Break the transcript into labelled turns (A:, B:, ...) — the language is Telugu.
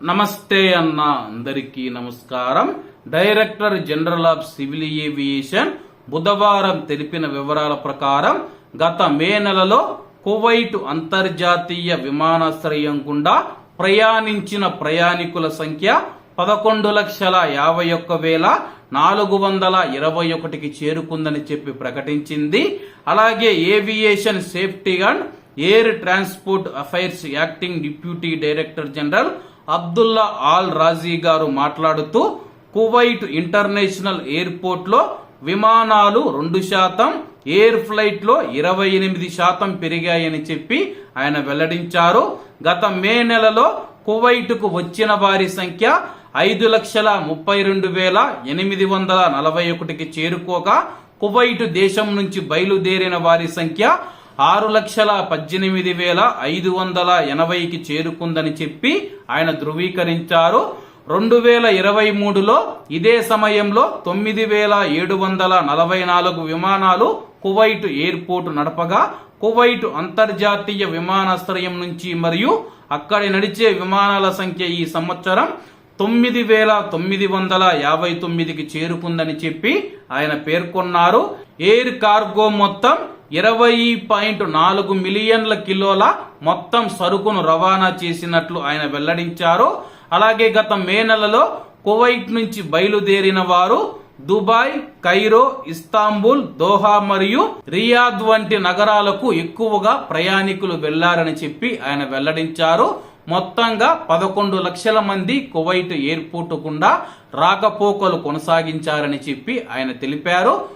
A: నమస్తే అన్న అందరికీ నమస్కారం. Director general of civil aviation బుధవారం తెలిపిన వివరాల ప్రకారం గత మే నెలలో కువైట్ అంతర్జాతీయ విమానాశ్రయం గుండా ప్రయాణించిన ప్రయాణికుల సంఖ్య పదకొండు లక్షల యాభై ఒక్క వేల నాలుగు వందల ఇరవై ఒకటికి చేరుకుందని చెప్పి ప్రకటించింది. అలాగే aviation safety and air transport affairs acting deputy director general Abdullah Al Razi గారు మాట్లాడుతూ కువైట్ ఇంటర్నేషనల్ ఎయిర్పోర్ట్లో విమానాలు రెండు శాతం ఎయిర్ ఫ్లైట్లో ఇరవై ఎనిమిది శాతం పెరిగాయని చెప్పి ఆయన వెల్లడించారు. గత మే నెలలో కువైట్కు వచ్చిన వారి సంఖ్య ఐదు లక్షల ముప్పై రెండు వేల ఎనిమిది వందల నలభై ఒకటికి చేరుకోగా కువైట్ దేశం నుంచి బయలుదేరిన వారి సంఖ్య ఆరు లక్షల పద్దెనిమిది వేల ఐదు వందల ఎనభైకి చేరుకుందని చెప్పి ఆయన ధృవీకరించారు. రెండు వేల ఇరవై మూడులో ఇదే సమయంలో తొమ్మిది వేల ఏడు వందల నలభై నాలుగు విమానాలు కువైట్ ఎయిర్పోర్ట్ నడపగా కువైట్ అంతర్జాతీయ విమానాశ్రయం నుంచి మరియు అక్కడి నడిచే విమానాల సంఖ్య ఈ సంవత్సరం తొమ్మిది వేల తొమ్మిది వందల యాభై తొమ్మిదికి చేరుకుందని చెప్పి ఆయన పేర్కొన్నారు. ఎయిర్ కార్గో మొత్తం ఇరవై పాయింట్ నాలుగు మిలియన్ల కిలోల మొత్తం సరుకును రవాణా చేసినట్లు ఆయన వెల్లడించారు. అలాగే గత మే నెలలో కువైట్ నుంచి బయలుదేరిన వారు దుబాయ్ కైరో ఇస్తాంబుల్ దోహా మరియు రియాద్ వంటి నగరాలకు ఎక్కువగా ప్రయాణికులు వెళ్ళారని చెప్పి ఆయన వెల్లడించారు. మొత్తంగా పదకొండు లక్షల మంది కువైట్ ఎయిర్పోర్ట్ గుండా రాకపోకలు కొనసాగించారని చెప్పి ఆయన తెలిపారు.